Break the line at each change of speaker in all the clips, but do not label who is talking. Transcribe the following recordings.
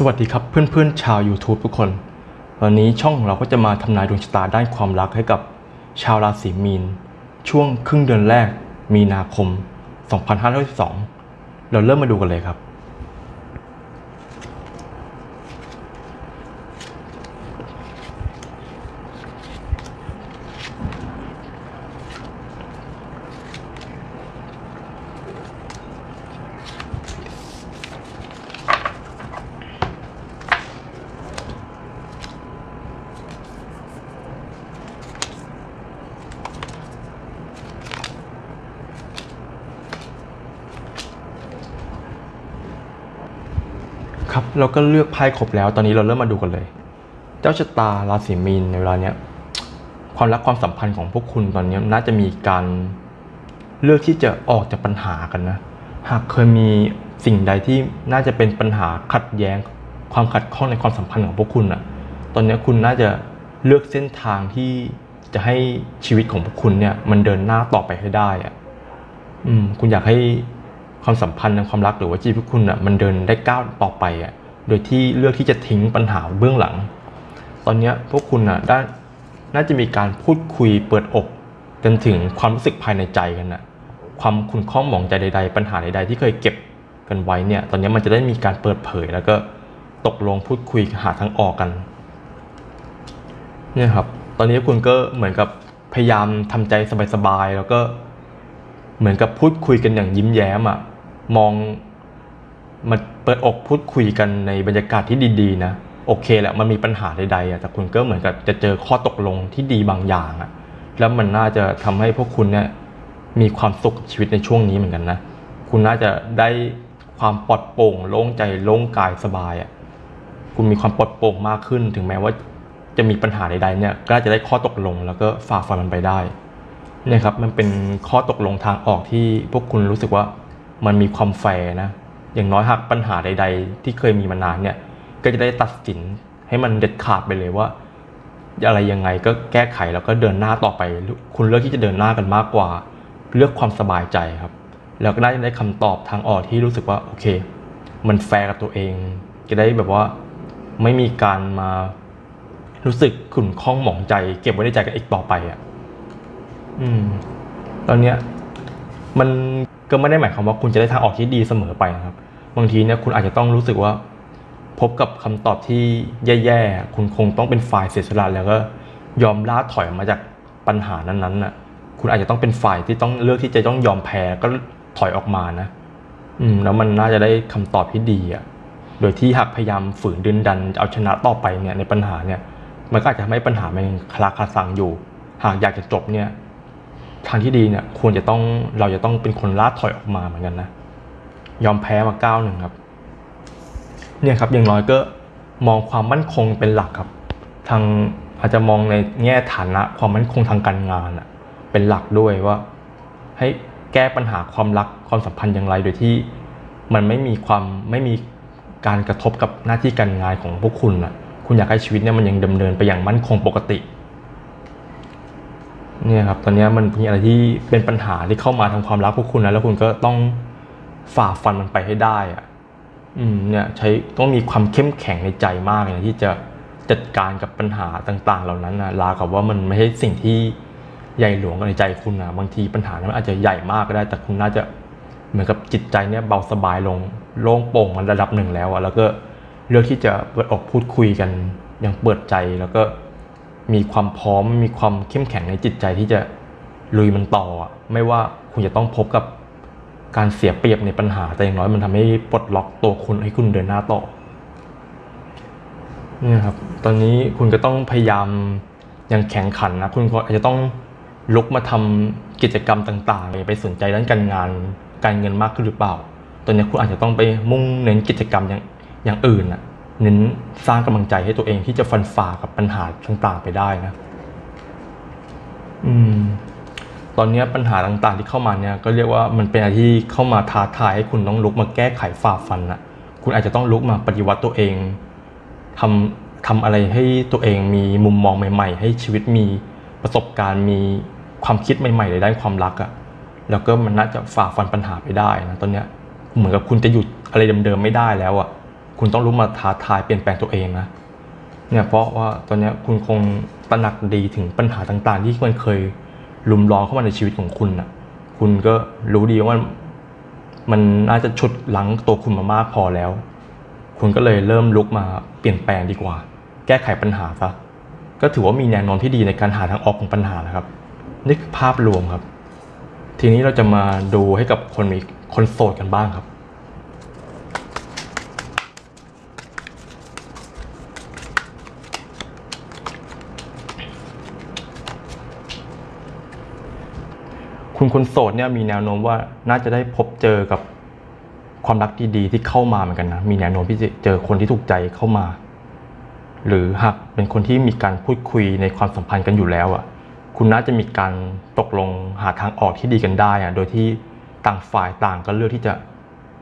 สวัสดีครับเพื่อนๆชาว YouTube ทุกคน วันนี้ช่องเราก็จะมาทำนายดวงชะตาด้านความรักให้กับชาวราศีมีน ช่วงครึ่งเดือนแรกมีนาคม 2512 เราเริ่มมาดูกันเลยครับ ครับ เราก็เลือกไพ่ครบแล้ว ตอนนี้เราเริ่มมาดูกันเลย เจ้าชะตาราศีมีนในเวลาเนี้ยความรักความสัมพันธ์ของพวกคุณตอนนี้น่าจะมีการเลือกที่จะออกจากปัญหากันนะ หากเคยมีสิ่งใดที่น่าจะเป็นปัญหาขัดแย้ง ความขัดข้องในความสัมพันธ์ของพวกคุณอะตอนนี้คุณน่าจะเลือกเส้นทางที่จะให้ชีวิตของพวกคุณเนี่ย มันเดินหน้าต่อไปให้ได้อะอืม คุณอยากให้ ความสัมพันธ์ในความรักหรือว่าชีวิตคุณอะมันเดินได้ก้าวต่อไปอะโดยที่เลือกที่จะทิ้งปัญหาเบื้องหลัง ตอนนี้พวกคุณอะได้น่าจะมีการพูดคุยเปิดอกกันถึงความรู้สึกภายในใจกันอะความคุณข้องหมองใจใด ๆ ปัญหาใดๆที่เคยเก็บกันไว้เนี่ย ตอนนี้มันจะได้มีการเปิดเผยแล้วก็ตกลงพูดคุยหาทางออกกันเนี่ยครับ ตอนนี้คุณก็เหมือนกับพยายามทำใจสบายๆแล้วก็ เหมือนกับพูดคุยกันอย่างยิ้มแย้มอะมองมาเปิดอกพูดคุยกันในบรรยากาศที่ดีๆนะโอเคแหละมันมีปัญหาใดๆอะแต่คุณก็เหมือนกับจะเจอข้อตกลงที่ดีบางอย่างอะแล้วมันน่าจะทำให้พวกคุณเนี่ยมีความสุขกับชีวิตในช่วงนี้เหมือนกันนะคุณน่าจะได้ความปลอดโปร่งโล่งใจโล่งกายสบายอะคุณมีความปลอดโปร่งมากขึ้น ถึงแม้ว่าจะมีปัญหาใดๆเนี่ยก็น่าจะได้ข้อตกลง แล้วก็ฝ่าฟันมันไปได้ เนี่ยครับมันเป็นข้อตกลงทางออกที่พวกคุณรู้สึกว่ามันมีความแฟร์นะอย่างน้อยหากปัญหาใด ๆ ที่เคยมีมานานเนี่ยก็จะได้ตัดสินให้มันเด็ดขาดไปเลยว่า อะไรยังไงก็แก้ไขแล้วก็เดินหน้าต่อไป คุณเลือกที่จะเดินหน้ากันมากกว่า เลือกความสบายใจครับ แล้วก็ได้ได้คำตอบทางออกที่รู้สึกว่าโอเค มันแฟร์กับตัวเอง จะได้แบบว่าไม่มีการมารู้สึกขุ่นข้องหมองใจ เก็บไว้ในใจกันอีกต่อไปอะ อืม ตอนเนี้ยมันก็ไม่ได้หมายความว่าคุณจะได้ทางออกที่ดีเสมอไปนะครับ บางทีเนี่ยคุณอาจจะต้องรู้สึกว่า พบกับคำตอบที่แย่ๆ คุณคงต้องเป็นฝ่ายเสียสละแล้วก็ยอมล่าถอยมาจากปัญหานั้นๆน่ะ คุณอาจจะต้องเป็นฝ่ายที่ต้องเลือกที่จะต้องยอมแพ้ก็ถอยออกมานะ อืม แล้วมันน่าจะได้คำตอบที่ดีอะ โดยที่หากพยายามฝืนดึนดันเอาชนะต่อไปเนี่ยในปัญหาเนี่ย มันก็อาจจะทำให้ปัญหามันคลาคาซังอยู่ หากอยากจะจบเนี่ย ทางที่ดีเนี่ยควรจะต้องเราจะต้องเป็นคนล่าถอยออกมาเหมือนกันนะ ยอมแพ้มาก้าวหนึ่งครับ เนี่ยครับอย่างน้อยก็มองความมั่นคงเป็นหลักครับ ทางอาจจะมองในแง่ฐานะความมั่นคงทางการงานอะเป็นหลักด้วยว่า ให้แก้ปัญหาความรักความสัมพันธ์อย่างไรโดยที่มันไม่มีความไม่มีการกระทบกับหน้าที่การงานของพวกคุณอะคุณอยากให้ชีวิตเนี่ยมันยังดำเนินไปอย่างมั่นคงปกติ เนี่ยครับตอนนี้มันมีอะไรที่เป็นปัญหาที่เข้ามาทางความรักพวกคุณนะแล้วคุณก็ต้องฝ่าฟันมันไปให้ได้อะอืมเนี่ยใช้ต้องมีความเข้มแข็งในใจมากเลยนะที่จะจัดการกับปัญหาต่าง ๆ เหล่านั้นนะลากับว่ามันไม่ใช่สิ่งที่ใหญ่หลวงในใจคุณนะบางทีปัญหานั้นมันอาจจะใหญ่มากก็ได้ แต่คุณน่าจะเหมือนกับจิตใจเนี่ยเบาสบายลงโล่งโปร่งมันระดับหนึ่งแล้วอะแล้วก็เลือกที่จะเปิดอกพูดคุยกันอย่างเปิดใจแล้วก็ มีความพร้อมมีความเข้มแข็งในจิตใจที่จะลุยมันต่อ ไม่ว่าคุณจะต้องพบกับการเสียเปรียบในปัญหาแต่อย่างน้อยมันทำให้ปลดล็อกตัวคุณให้คุณเดินหน้าต่อเนี่ยครับ ตอนนี้คุณก็ต้องพยายามอย่างแข็งขันนะคุณก็อาจจะต้องลุกมาทำกิจกรรมต่างๆ ไปสนใจด้านการงานการเงินมากขึ้นหรือเปล่า ตอนนี้คุณอาจจะต้องไปมุ่งเน้นกิจกรรมอย่างอย่างอื่นอะ เน้นสร้างกำลังใจให้ตัวเองที่จะฟันฝ่ากับปัญหาต่างๆไปได้นะ อืม ตอนนี้ปัญหาต่างๆที่เข้ามาเนี่ย ก็เรียกว่ามันเป็นอะไรที่เข้ามาท้าทายให้คุณต้องลุกมาแก้ไขฝ่าฟันนะคุณอาจจะต้องลุกมาปฏิวัติตัวเองทำทำอะไรให้ตัวเองมีมุมมองใหม่ ๆ ให้ชีวิตมีประสบการณ์มีความคิดใหม่ๆในด้านความรักอะ่ะ แล้วก็มันน่าจะฝ่าฟันปัญหาไปได้นะตอนเนี้ยเหมือนกับคุณจะหยุดอะไรเดิมๆไม่ได้แล้วอะ่ะ คุณต้องรู้มาท้าทายเปลี่ยนแปลงตัวเองนะเนี่ยเพราะว่าตอนนี้คุณคงตระหนักดีถึงปัญหาต่างๆ ที่มันเคยลุมล้อมเข้ามาในชีวิตของคุณน่ะ คุณก็รู้ดีว่ามันน่าจะฉุดหลังตัวคุณมามากพอแล้ว คุณก็เลยเริ่มลุกมาเปลี่ยนแปลงดีกว่า แก้ไขปัญหาซะก็ถือว่ามีแนวโน้มที่ดีในการหาทางออกของปัญหานะครับนี่คือภาพรวมครับ ทีนี้เราจะมาดูให้กับคนมีคนโสดกันบ้างครับ คุณคนโสดเนี่ยมีแนวโน้มว่าน่าจะได้พบเจอกับความรักดีๆที่เข้ามาเหมือนกันนะ มีแนวโน้มที่จะเจอคนที่ถูกใจเข้ามา หรือหากเป็นคนที่มีการพูดคุยในความสัมพันธ์กันอยู่แล้วอะ คุณน่าจะมีการตกลงหาทางออกที่ดีกันได้อะ โดยที่ต่างฝ่ายต่างก็เลือกที่จะ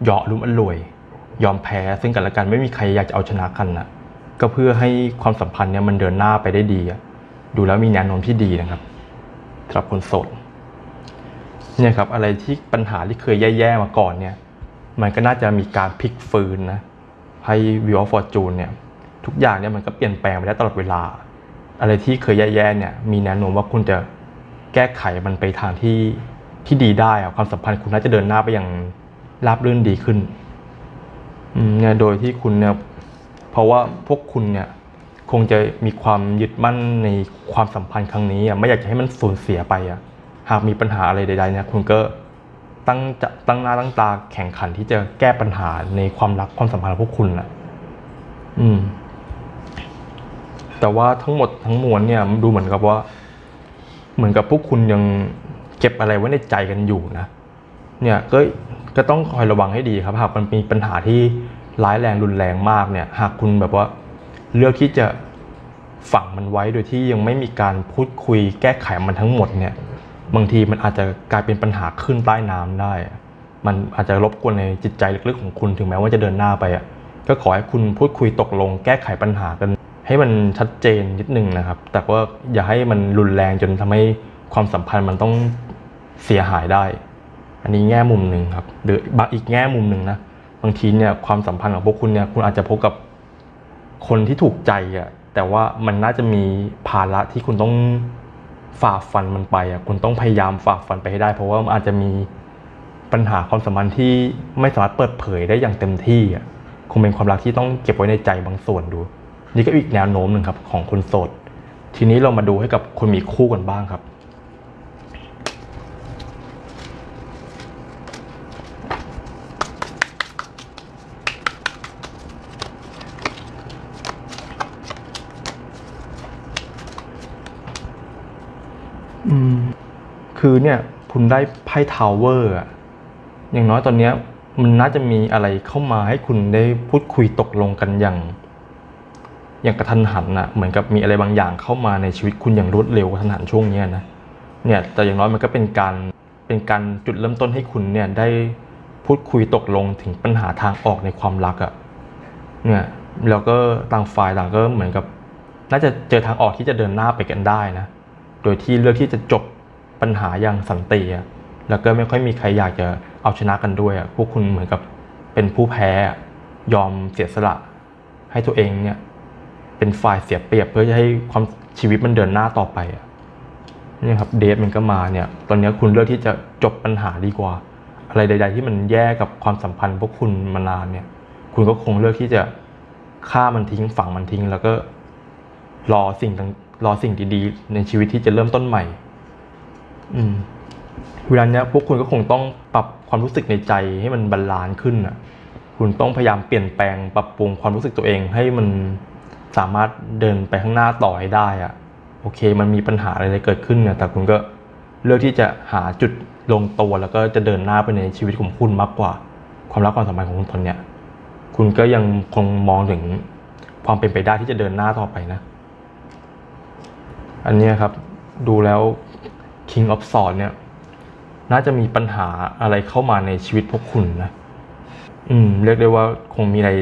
ยอมรุ่มอร่วย ยอมแพ้ซึ่งกันและกันไม่มีใครอยากจะเอาชนะกันนะก็เพื่อให้ความสัมพันธ์เนี่ยมันเดินหน้าไปได้ดีอะ ดูแล้วมีแนวโน้มที่ดีนะครับสำหรับคนโสด เนี่ยครับอะไรที่ปัญหาที่เคยแย่ๆมาก่อนเนี่ย มันก็น่าจะมีการพลิกฟื้นนะให้วิวออฟฟอร์จูนเนี่ยทุกอย่างเนี่ยมันก็เปลี่ยนแปลงไปได้ตลอดเวลา อะไรที่เคยแย่ๆเนี่ยมีแนวโน้มว่าคุณจะแก้ไขมันไปทางที่ที่ดีได้ความสัมพันธ์คุณน่าจะเดินหน้าไปอย่างราบรื่นดีขึ้นเนี่ยโดยที่คุณเนี่ยเพราะว่าพวกคุณเนี่ยคงจะมีความยึดมั่นในความสัมพันธ์ครั้งนี้อะไม่อยากจะให้มันสูญเสียไปอะ หากมีปัญหาอะไรใดๆเนี่ยคุณก็ตั้งจะตั้งหน้าตั้งตาแข่งขันที่จะแก้ปัญหาในความรักความสัมพันธ์ของพวกคุณนะอืม แต่ว่าทั้งหมดทั้งมวลเนี่ยมันดูเหมือนกับว่า เหมือนกับพวกคุณยังเก็บอะไรไว้ในใจกันอยู่นะเนี่ยก็ก็ต้องคอยระวังให้ดีครับ หากมันมีปัญหาที่ร้ายแรงรุนแรงมากเนี่ย หากคุณแบบว่า เลือกที่จะฝังมันไว้โดยที่ยังไม่มีการพูดคุยแก้ไขมันทั้งหมดเนี่ย บางทีมันอาจจะกลายเป็นปัญหาขึ้นใต้น้ำได้ มันอาจจะรบกวนในจิตใจลึกๆของคุณถึงแม้ว่าจะเดินหน้าไปอะก็ขอให้คุณพูดคุยตกลงแก้ไขปัญหากัน ให้มันชัดเจนนิดนึงนะครับ แต่ว่าอย่าให้มันรุนแรงจนทำให้ความสัมพันธ์มันต้องเสียหายได้ อันนี้แง่มุมหนึ่งครับหรือบางอีกแง่มุมหนึ่งนะบางทีเนี่ยความสัมพันธ์ของพวกคุณเนี่ยคุณอาจจะพบกับคนที่ถูกใจอะแต่ว่ามันน่าจะมีภาระที่คุณต้อง ฝ่าฟันมันไปอะคุณต้องพยายามฝ่าฟันไปให้ได้ เพราะว่ามันอาจจะมีปัญหาความสัมพันธ์ที่ไม่สามารถเปิดเผยได้อย่างเต็มที่อะคงเป็นความรักที่ต้องเก็บไว้ในใจบางส่วนดู นี่ก็อีกแนวโน้มหนึ่งครับของคนโสด ทีนี้เรามาดูให้กับคนมีคู่กันบ้างครับ อืม คือเนี่ยคุณได้ไพ่ทาวเวอร์อะอย่างน้อยตอนเนี้ยมันน่าจะมีอะไรเข้ามาให้คุณได้พูดคุยตกลงกันอย่าง อย่างกระทันหันอะเหมือนกับมีอะไรบางอย่างเข้ามาในชีวิตคุณอย่างรวดเร็วกระทันหันช่วงเนี้ยนะเนี่ยแต่อย่างน้อยมันก็เป็นการเป็นการจุดเริ่มต้นให้คุณเนี่ยได้พูดคุยตกลงถึงปัญหาทางออกในความรักอะเนี่ยแล้วก็ต่างฝ่ายต่างก็เหมือนกับ น่าจะเจอทางออกที่จะเดินหน้าไปกันได้นะ โดยที่เลือกที่จะจบ ปัญหาอย่างสันติอะแล้วก็ไม่ค่อยมีใครอยากจะเอาชนะกันด้วยอะพวกคุณเหมือนกับเป็นผู้แพ้อะยอมเสียสละ ให้ตัวเองเนี่ยเป็นฝ่ายเสียเปรียบเพื่อจะให้ความชีวิตมันเดินหน้าต่อไปอะนี่ครับเดทมันก็มาเนี่ยตอนนี้คุณเลือกที่จะจบปัญหาดีกว่า อะไรใด ๆ ที่มันแย่กับความสัมพันธ์พวกคุณมานานเนี่ยคุณก็คงเลือกที่จะฆ่ามันทิ้งฝังมันทิ้ง แล้วก็รอสิ่งต่างรอสิ่งดีๆ ในชีวิตที่จะเริ่มต้นใหม่ เวลาเนี้ยพวกคุณก็คงต้องปรับความรู้สึกในใจให้มันบาลานซ์ขึ้นอะ คุณต้องพยายามเปลี่ยนแปลงปรับปรุงความรู้สึกตัวเองให้มันสามารถเดินไปข้างหน้าต่อให้ได้อะ โอเค มันมีปัญหาอะไรเกิดขึ้นเนี่ย แต่คุณก็เลือกที่จะหาจุดลงตัวแล้วก็จะเดินหน้าไปในชีวิตของคุณมากกว่า ความรักความสัมพันธ์ของคุณตอนเนี้ย คุณก็ยังคงมองถึงความเป็นไปได้ที่จะเดินหน้าต่อไปนะ อันเนี้ยครับ ดูแล้ว King of s w o r d เนี่ย น่าจะมีปัญหาอะไรเข้ามาในชีวิตพวกคุณนะ อืม เรียกได้ว่าคงมีอะไร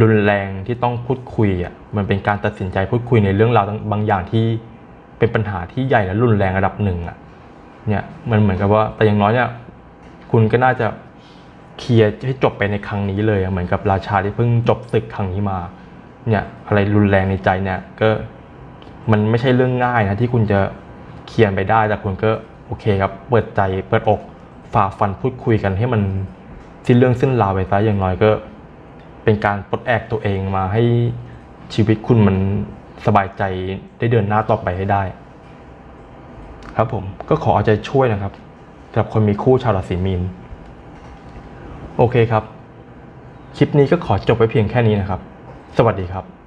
รุนแรงที่ต้องพูดคุยอะ มันเป็นการตัดสินใจพูดคุยในเรื่องราวบางอย่างที่เป็นปัญหาที่ใหญ่และรุนแรงระดับหนึ่งอะ เนี่ยมันเหมือนกับว่า แต่อย่างน้อยเนี่ย คุณก็น่าจะเคลียร์ให้จบไปในครั้งนี้เลย เหมือนกับราชาที่เพิ่งจบศึกครั้งนี้มา เนี่ย อะไรรุนแรงในใจเนี่ย ก็มันไม่ใช่เรื่องง่ายนะที่คุณจะ เคลียร์ไปได้แต่คุณก็โอเคครับ เปิดใจเปิดอกฝ่าฟันพูดคุยกันให้มันสิ้นเรื่องสิ้นราวไปซะอย่างน้อยก็ เป็นการปลดแอกตัวเองมาให้ชีวิตคุณมันสบายใจได้เดินหน้าต่อไปให้ได้ ครับผมก็ขอเอาใจช่วยนะครับสำหรับคนมีคู่ชาวราศีมีน โอเคครับ คลิปนี้ก็ขอจบไว้เพียงแค่นี้นะครับ สวัสดีครับ